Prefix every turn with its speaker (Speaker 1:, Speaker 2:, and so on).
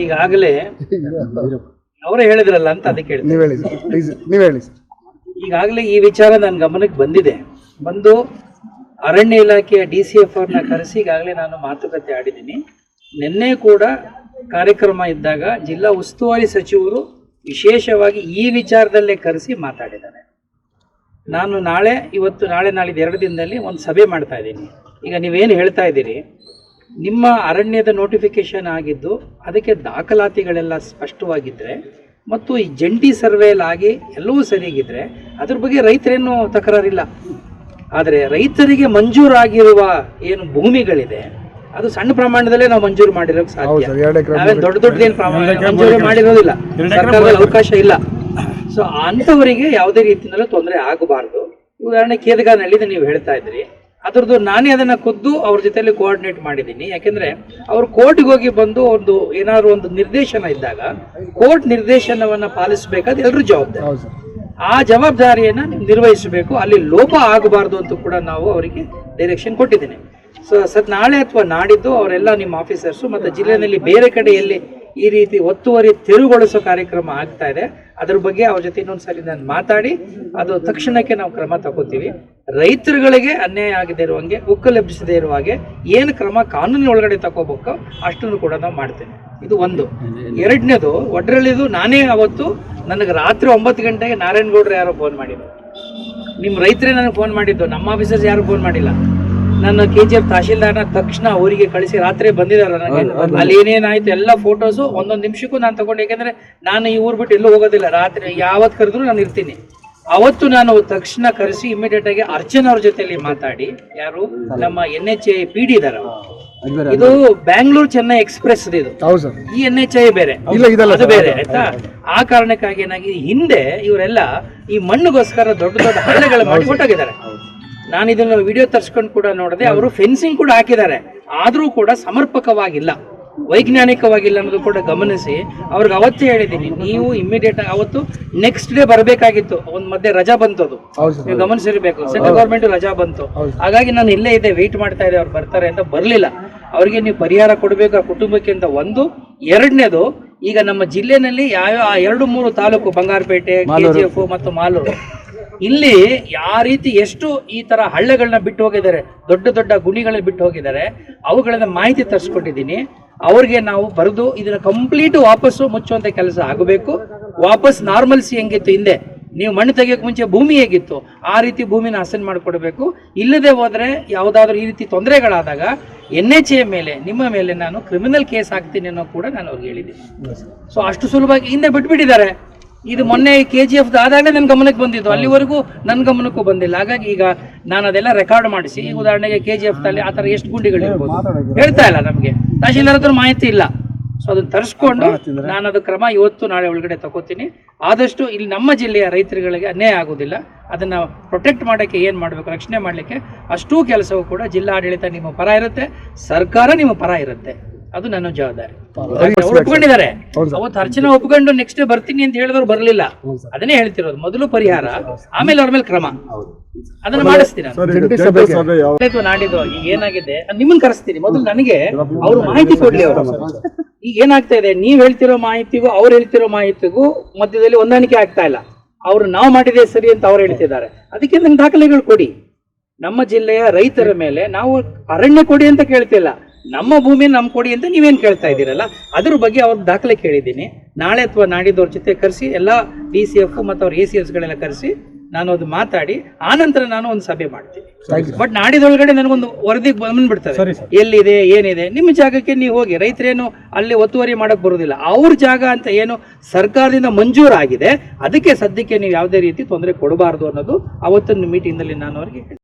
Speaker 1: ಈಗಾಗಲೇ ಅವರೇ ಹೇಳಿದ್ರಲ್ಲ ಅಂತ ಅದಕ್ಕೆ
Speaker 2: ನೀವ್ ಹೇಳಿ ಸರ್ ಪ್ಲೀಸ್ ನೀವ್ ಹೇಳಿ ಸರ್
Speaker 1: ಈಗಾಗಲೇ ಈ ವಿಚಾರ ನನ್ನ ಗಮನಕ್ಕೆ ಬಂದಿದೆ. ಬಂದು ಅರಣ್ಯ ಇಲಾಖೆಯ ಡಿ ಸಿ ಎಫ್ ಅವ್ರನ್ನ ಕರೆಸಿ ಈಗಾಗಲೇ ನಾನು ಮಾತುಕತೆ ಆಡಿದ್ದೀನಿ. ನಿನ್ನೆ ಕೂಡ ಕಾರ್ಯಕ್ರಮ ಇದ್ದಾಗ ಜಿಲ್ಲಾ ಉಸ್ತುವಾರಿ ಸಚಿವರು ವಿಶೇಷವಾಗಿ ಈ ವಿಚಾರದಲ್ಲೇ ಕರೆಸಿ ಮಾತಾಡಿದ್ದಾರೆ. ನಾನು ನಾಳೆ ಇವತ್ತು ನಾಳೆ ನಾಳಿದ್ದು ಎರಡು ದಿನದಲ್ಲಿ ಒಂದು ಸಭೆ ಮಾಡ್ತಾ ಇದ್ದೀನಿ. ಈಗ ನೀವೇನು ಹೇಳ್ತಾ ಇದ್ದೀರಿ? ನಿಮ್ಮ ಅರಣ್ಯದ ನೋಟಿಫಿಕೇಶನ್ ಆಗಿದ್ದು ಅದಕ್ಕೆ ದಾಖಲಾತಿಗಳೆಲ್ಲ ಸ್ಪಷ್ಟವಾಗಿದ್ದರೆ ಮತ್ತು ಈ ಜಂಟಿ ಸರ್ವೇಲಾಗಿ ಎಲ್ಲವೂ ಸರಿಯಾಗಿದ್ದರೆ ಅದ್ರ ಬಗ್ಗೆ ರೈತರೇನು ತಕರಾರಿಲ್ಲ. ಆದರೆ ರೈತರಿಗೆ ಮಂಜೂರಾಗಿರುವ ಏನು ಭೂಮಿಗಳಿದೆ ಅದು ಸಣ್ಣ ಪ್ರಮಾಣದಲ್ಲೇ ನಾವು ಮಂಜೂರು ಮಾಡಿರೋಕೆ ಸಾಧ್ಯ. ನಾವೇನು ದೊಡ್ಡ ದೊಡ್ಡದೇನು ಪ್ರಮಾಣ ಮಂಜೂರು ಮಾಡಿರೋದಿಲ್ಲ. ಸರ್ಕಾರದಲ್ಲಿ ಅವಕಾಶ ಇಲ್ಲ. ಸೊ ಅಂಥವರಿಗೆ ಯಾವುದೇ ರೀತಿಯಲ್ಲೂ ತೊಂದರೆ ಆಗಬಾರ್ದು. ಉದಾಹರಣೆ ಕೇದಗಾನಹಳ್ಳಿದ ನೀವು ಹೇಳ್ತಾ ಇದ್ರಿ. ಅದ್ರದ್ದು ನಾನೇ ಅದನ್ನ ಖುದ್ದು ಅವ್ರ ಜೊತೆಯಲ್ಲಿ ಕೋಆರ್ಡಿನೇಟ್ ಮಾಡಿದ್ದೀನಿ ಯಾಕೆಂದ್ರೆ ಅವ್ರು ಕೋರ್ಟ್ಗೆ ಹೋಗಿ ಬಂದು ಒಂದು ಏನಾದ್ರು ಒಂದು ನಿರ್ದೇಶನ ಇದ್ದಾಗ ಕೋರ್ಟ್ ನಿರ್ದೇಶನವನ್ನ ಪಾಲಿಸಬೇಕಾದ ಎಲ್ಲರೂ ಜವಾಬ್ದಾರಿ. ಆ ಜವಾಬ್ದಾರಿಯನ್ನ ನಿರ್ವಹಿಸಬೇಕು ಅಲ್ಲಿ ಲೋಪ ಆಗಬಾರ್ದು ಅಂತ ಕೂಡ ನಾವು ಅವರಿಗೆ ಡೈರೆಕ್ಷನ್ ಕೊಟ್ಟಿದ್ದೀನಿ. ಸೊ ಸತ್ ನಾಳೆ ಅಥವಾ ನಾಡಿದ್ದು ಅವರೆಲ್ಲ ನಿಮ್ಮ ಆಫೀಸರ್ಸು ಮತ್ತು ಜಿಲ್ಲೆಯಲ್ಲಿ ಬೇರೆ ಕಡೆ ಎಲ್ಲಿ ಈ ರೀತಿ ಒತ್ತುವರಿ ತೆರವುಗೊಳಿಸೋ ಕಾರ್ಯಕ್ರಮ ಆಗ್ತಾ ಇದೆ. ಅದ್ರ ಬಗ್ಗೆ ಅವ್ರ ಜೊತೆ ಇನ್ನೊಂದ್ಸಲ ನಾನು ಮಾತಾಡಿ, ಅದು ತಕ್ಷಣಕ್ಕೆ ನಾವು ಕ್ರಮ ತಗೋತೀವಿ. ರೈತರುಗಳಿಗೆ ಅನ್ಯಾಯ ಆಗದೆ ಇರುವಂಗೆ, ಉಕ್ಕು ಲಭಿಸದೆ ಇರುವ ಹಾಗೆ ಏನು ಕ್ರಮ ಕಾನೂನಿನ ಒಳಗಡೆ ತಗೋಬೇಕು ಅಷ್ಟನ್ನು ಕೂಡ ನಾವು ಮಾಡ್ತೇನೆ ಇದು ಒಂದು. ಎರಡನೇದು ಒಡ್ರಳಿದು ನಾನೇ ಅವತ್ತು ನನಗೆ ರಾತ್ರಿ ಒಂಬತ್ತು ಗಂಟೆಗೆ ನಾರಾಯಣಗೌಡ್ರು ಯಾರೋ ಫೋನ್ ಮಾಡಿದ್ರು. ನಿಮ್ಮ ರೈತರೇ ನನಗೆ ಫೋನ್ ಮಾಡಿದ್ದು, ನಮ್ಮ ಆಫೀಸರ್ಸ್ ಯಾರು ಫೋನ್ ಮಾಡಿಲ್ಲ. ನನ್ನ ಕೆ ಜಿ ಎಫ್ ತಹಶೀಲ್ದಾರ್ನ ತಕ್ಷಣ ಅವರಿಗೆ ಕಳಿಸಿ ರಾತ್ರಿ ಬಂದಿದ್ದಾರೆ ನನಗೆ. ಅಲ್ಲಿ ಏನೇನಾಯ್ತು ಎಲ್ಲ ಫೋಟೋಸು ಒಂದೊಂದು ನಿಮಿಷಕ್ಕೂ ನಾನು ತಗೊಂಡೆ. ಯಾಕೆಂದ್ರೆ ನಾನು ಈ ಊರು ಬಿಟ್ಟು ಎಲ್ಲೂ ಹೋಗೋದಿಲ್ಲ. ರಾತ್ರಿ ಯಾವತ್ತು ಕರೆದ್ರು ನಾನು ಇರ್ತೀನಿ. ಅವತ್ತು ನಾನು ತಕ್ಷಣ ಕರೆಸಿ ಇಮಿಡಿಯೇಟ್ ಆಗಿ ಅರ್ಚನಾ ಅವ್ರ ಜೊತೆಲಿ ಮಾತಾಡಿ. ಯಾರು? ನಮ್ಮ N H I P D ಇದಾರ ಇದು ಬ್ಯಾಂಗ್ಳೂರ್ ಚೆನ್ನೈ ಎಕ್ಸ್ಪ್ರೆಸ್ ಇದು. ಈ ಎನ್ ಎಚ್ ಐ ಬೇರೆ. ಅದು ಬೇರೆ ಆಯ್ತಾ? ಆ ಕಾರಣಕ್ಕಾಗಿ ಏನಾಗಿ ಹಿಂದೆ ಇವರೆಲ್ಲ ಈ ಮಣ್ಣಿಗೋಸ್ಕರ ದೊಡ್ಡ ದೊಡ್ಡ ಹಳ್ಳೆಗಳ ಮಾಡಿ ಹೊಟ್ಟೋಗಿದ್ದಾರೆ ನಾನು ಇದನ್ನ ವಿಡಿಯೋ ತರ್ಸ್ಕೊಂಡು ಕೂಡ ನೋಡಿದೆ ಅವರು ಫೆನ್ಸಿಂಗ್ ಕೂಡ ಹಾಕಿದ್ದಾರೆ. ಆದ್ರೂ ಕೂಡ ಸಮರ್ಪಕವಾಗಿಲ್ಲ. ವೈಜ್ಞಾನಿಕವಾಗಿಲ್ಲ ಅನ್ನೋದು ಕೂಡ ಗಮನಿಸಿ. ಅವ್ರಿಗೆ ಅವತ್ತೇ ಹೇಳಿದ್ದೀನಿ ನೀವು ಇಮಿಡಿಯೇಟ್ ಅವತ್ತು ನೆಕ್ಸ್ಟ್ ಡೇ ಬರಬೇಕಾಗಿತ್ತು. ಒಂದ್ ಮಧ್ಯೆ ರಜಾ ಬಂತು ಅದು ನೀವು ಗಮನಿಸಿರ್ಬೇಕು. ಸೆಂಟ್ರಲ್ ಗೌರ್ಮೆಂಟ್ ರಜಾ ಬಂತು. ಹಾಗಾಗಿ ನಾನು ಇಲ್ಲೇ ಇದೆ ವೆಯ್ಟ್ ಮಾಡ್ತಾ ಇದ್ದೆ ಅವ್ರು ಬರ್ತಾರೆ ಅಂತ ಬರಲಿಲ್ಲ. ಅವರಿಗೆ ನೀವು ಪರಿಹಾರ ಕೊಡಬೇಕು ಆ ಕುಟುಂಬಕ್ಕೆ ಅಂತ ಒಂದು. ಎರಡನೇದು ಈಗ ನಮ್ಮ ಜಿಲ್ಲೆನಲ್ಲಿ ಯಾವ ಆ ಎರಡು ಮೂರು ತಾಲೂಕು ಬಂಗಾರಪೇಟೆ ಕೆಜಿಎಫ್ ಮತ್ತು ಮಾಲೂರು. ಇಲ್ಲಿ ಯಾವ ರೀತಿ ಎಷ್ಟು ಈ ತರ ಹಳ್ಳಗಳನ್ನ ಬಿಟ್ಟು ಹೋಗಿದ್ದಾರೆ ದೊಡ್ಡ ದೊಡ್ಡ ಗುಣಿಗಳನ್ನ ಬಿಟ್ಟು ಹೋಗಿದ್ದಾರೆ ಅವುಗಳನ್ನ ಮಾಹಿತಿ ತರಿಸ್ಕೊಂಡಿದ್ದೀನಿ. ಅವ್ರಿಗೆ ನಾವು ಬರೆದು ಇದನ್ನ ಕಂಪ್ಲೀಟ್ ವಾಪಸ್ಸು ಮುಚ್ಚುವಂತ ಕೆಲಸ ಆಗಬೇಕು. ವಾಪಸ್ ನಾರ್ಮಲ್ಸಿ ಹೆಂಗಿತ್ತು ಹಿಂದೆ? ನೀವು ಮಣ್ಣು ತೆಗಿಯೋಕೆ ಮುಂಚೆ ಭೂಮಿ ಹೇಗಿತ್ತು? ಆ ರೀತಿ ಭೂಮಿನ ಹಸನ್ ಮಾಡಿಕೊಡ್ಬೇಕು. ಇಲ್ಲದೆ ಹೋದರೆ ಯಾವುದಾದ್ರೂ ಈ ರೀತಿ ತೊಂದರೆಗಳಾದಾಗ ಎನ್ ಎಚ್ ಎ ಮೇಲೆ ನಿಮ್ಮ ಮೇಲೆ ನಾನು ಕ್ರಿಮಿನಲ್ ಕೇಸ್ ಹಾಕ್ತೀನಿ ಅನ್ನೋ ಕೂಡ ನಾನು ಅವ್ರಿಗೆ ಹೇಳಿದ್ದೀನಿ. ಸೊ ಅಷ್ಟು ಸುಲಭವಾಗಿ ಹಿಂದೆ ಬಿಟ್ಬಿಟ್ಟಿದ್ದಾರೆ. ಇದು ಮೊನ್ನೆ ಕೆ ಜಿ ಎಫ್ ಆದಾಗಲೇ ನನ್ನ ಗಮನಕ್ಕೆ ಬಂದಿದ್ದು. ಅಲ್ಲಿವರೆಗೂ ನನ್ನ ಗಮನಕ್ಕೂ ಬಂದಿಲ್ಲ. ಹಾಗಾಗಿ ಈಗ ನಾನು ಅದೆಲ್ಲ ರೆಕಾರ್ಡ್ ಮಾಡಿಸಿ. ಈಗ ಉದಾಹರಣೆಗೆ ಕೆ ಜಿ ಎಫ್ ಅಲ್ಲಿ ಆ ಥರ ಎಷ್ಟು ಗುಂಡಿಗಳಿರ್ಬೋದು? ಹೇಳ್ತಾ ಇಲ್ಲ ನಮಗೆ. ತಹಶೀಲ್ದಾರ್ ಹತ್ರ ಮಾಹಿತಿ ಇಲ್ಲ. ಸೊ ಅದನ್ನ ತರಿಸ್ಕೊಂಡು ನಾನು ಅದು ಕ್ರಮ ಇವತ್ತು ನಾಳೆ ಒಳಗಡೆ ತಗೋತೀನಿ. ಆದಷ್ಟು ಇಲ್ಲಿ ನಮ್ಮ ಜಿಲ್ಲೆಯ ರೈತರುಗಳಿಗೆ ಅನ್ಯಾಯ ಆಗೋದಿಲ್ಲ ಅದನ್ನ ಪ್ರೊಟೆಕ್ಟ್ ಮಾಡೋಕ್ಕೆ ಏನು ಮಾಡಬೇಕು, ರಕ್ಷಣೆ ಮಾಡಲಿಕ್ಕೆ ಅಷ್ಟೂ ಕೆಲಸವೂ ಕೂಡ ಜಿಲ್ಲಾಡಳಿತ ನಿಮ್ಮ ಪರ ಇರುತ್ತೆ. ಸರ್ಕಾರ ನಿಮ್ಮ ಪರ ಇರುತ್ತೆ. ಅದು ನನ್ನ ಜವಾಬ್ದಾರಿ. ಅವ್ರು ಒಪ್ಕೊಂಡಿದ್ದಾರೆ. ಅವತ್ತು ಅರ್ಚನಾ ಒಪ್ಕೊಂಡು ನೆಕ್ಸ್ಟ್ ಡೇ ಬರ್ತೀನಿ ಅಂತ ಹೇಳಿದವ್ರು ಬರಲಿಲ್ಲ. ಅದನ್ನೇ ಹೇಳ್ತಿರೋದು. ಮೊದಲು ಪರಿಹಾರ ಆಮೇಲೆ ಅವ್ರ ಮೇಲೆ ಕ್ರಮ. ಅದನ್ನ ನಾಳೆ ನಾಡಿದ್ದು ಈಗ ಏನಾಗಿದೆ? ನಿಮ್ಮನ್ನ ಕರೆಸ್ತೀನಿ ಮೊದಲು ನನಗೆ ಅವ್ರು ಮಾಹಿತಿ ಕೊಡ್ಲಿ ಅವರು. ಈಗ ಏನಾಗ್ತಾ ಇದೆ? ನೀವ್ ಹೇಳ್ತಿರೋ ಮಾಹಿತಿಗೂ ಅವ್ರು ಹೇಳ್ತಿರೋ ಮಾಹಿತಿಗೂ ಮಧ್ಯದಲ್ಲಿ ಹೊಂದಾಣಿಕೆ ಆಗ್ತಾ ಇಲ್ಲ. ಅವ್ರು ನಾವು ಮಾಡಿದೆ ಸರಿ ಅಂತ ಅವ್ರು ಹೇಳ್ತಿದ್ದಾರೆ. ಅದಕ್ಕೆ ನನ್ ದಾಖಲೆಗಳು ಕೊಡಿ. ನಮ್ಮ ಜಿಲ್ಲೆಯ ರೈತರ ಮೇಲೆ ನಾವು ಅರಣ್ಯ ಕೊಡಿ ಅಂತ ಕೇಳ್ತಿಲ್ಲ. ನಮ್ಮ ಭೂಮಿ ನಮ್ ಕೊಡಿ ಅಂತ ನೀವೇನ್ ಕೇಳ್ತಾ ಇದ್ದೀರಲ್ಲ? ಅದ್ರ ಬಗ್ಗೆ ಅವ್ರ ದಾಖಲೆ ಕೇಳಿದ್ದೀನಿ. ನಾಳೆ ಅಥವಾ ನಾಡಿದ್ದವ್ರ ಜೊತೆ ಕರೆಸಿ ಎಲ್ಲ ಡಿ ಸಿ ಎಫ್ ಮತ್ತು ಅವ್ರ ಎ ಸಿ ಎಸ್ಗಳೆಲ್ಲ ಕರೆಸಿ ನಾನು ಅದು ಮಾತಾಡಿ ಆನಂತರ ನಾನು ಒಂದು ಸಭೆ ಮಾಡ್ತೀನಿ. ಬಟ್ ನಾಡಿದೊಳಗಡೆ ನನಗೊಂದು ವರದಿ ಬಂದ್ಬಿಡ್ತದೆ. ಎಲ್ಲಿದೆ ಏನಿದೆ ನಿಮ್ಮ ಜಾಗಕ್ಕೆ ನೀವು ಹೋಗಿ ರೈತರೇನು ಅಲ್ಲಿ ಒತ್ತುವರಿ ಮಾಡಕ್ ಬರೋದಿಲ್ಲ. ಅವ್ರ ಜಾಗ ಅಂತ ಏನು ಸರ್ಕಾರದಿಂದ ಮಂಜೂರಾಗಿದೆ. ಅದಕ್ಕೆ ಸದ್ಯಕ್ಕೆ ನೀವು ಯಾವುದೇ ರೀತಿ ತೊಂದರೆ ಕೊಡಬಾರ್ದು ಅನ್ನೋದು ಅವತ್ತಿನ ಮೀಟಿಂಗ್ನಲ್ಲಿ ನಾನು ಅವರಿಗೆ